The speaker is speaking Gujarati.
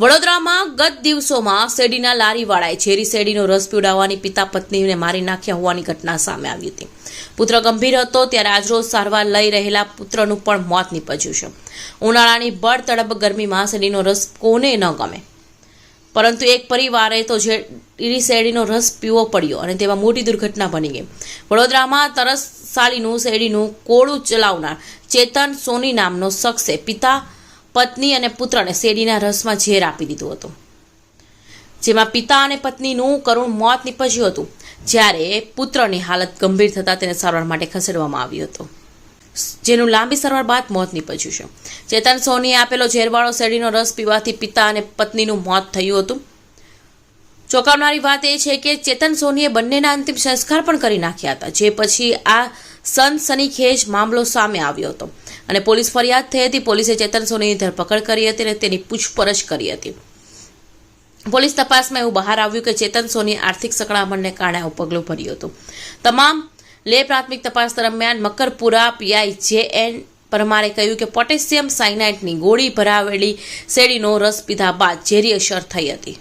વડોદરામાં ગત દિવસોમાં શેરડીના લારીવાળાએ ઝેરી શેરડીનો રસ પીવડાવવાની પિતા પત્નીને મારી નાખ્યા હોવાની ઘટના સામે આવી હતી. પુત્ર ગંભીર હતો ત્યારે આજરોજ સારવાર લઈ રહેલા પુત્રનું પણ મોત નીપજ્યું છે. ઉનાળાની બળતડપ ગરમીમાં શેરડીનો રસ કોને ન ગમે? પરંતુ એક પરિવારે તો ઝેરી શેરડીનો રસ પીવો પડ્યો અને તેમાં મોટી દુર્ઘટના બની ગઈ. વડોદરામાં તરસ તરસશાળીનું શેરડીનું કોળું ચલાવનાર ચેતન સોની નામનો શખ્સે પિતા પત્ની અને પુત્રને શેરડીના રસમાં ઝેર આપી દીધું હતું. જેમાં પિતા અને પત્નીનું કરુણ મોત નીપજ્યું હતું, જ્યારે પુત્રની હાલત ગંભીર થતાં તેને સારવાર માટે ખસેડવામાં આવ્યો હતો. જેનું લાંબી સારવાર બાદ મોત નીપજ્યું છે. ચેતન સોનીએ આપેલો ઝેરવાળો શેરડીનો રસ પીવાથી પિતા અને પત્નીનું મોત થયું હતું. ચોંકાવનારી વાત એ છે કે ચેતન સોનીએ બંનેના અંતિમ સંસ્કાર પણ કરી નાખ્યા હતા, જે પછી આ સનસનીખેજ મામલો સામે આવ્યો હતો. અને પોલીસ ફરિયાદ થઈ હતી. પોલીસે ચેતન સોનીની ધરપકડ કરી હતી અને તેની પૂછપરછ કરી હતી. પોલીસ તપાસમાં એવું બહાર આવ્યું કે ચેતન સોની આર્થિક સકળામણને કારણે આવું પગલું ભર્યું હતું. તમામ લે પ્રાથમિક તપાસ દરમિયાન મકરપુરા પીઆઈ જે એન પરમારે કહ્યું કે પોટેશિયમ સાયનાઇટની ગોળી ભરાવેલી શેરડીનો રસ પીધા બાદ ઝેરી અસર થઈ હતી.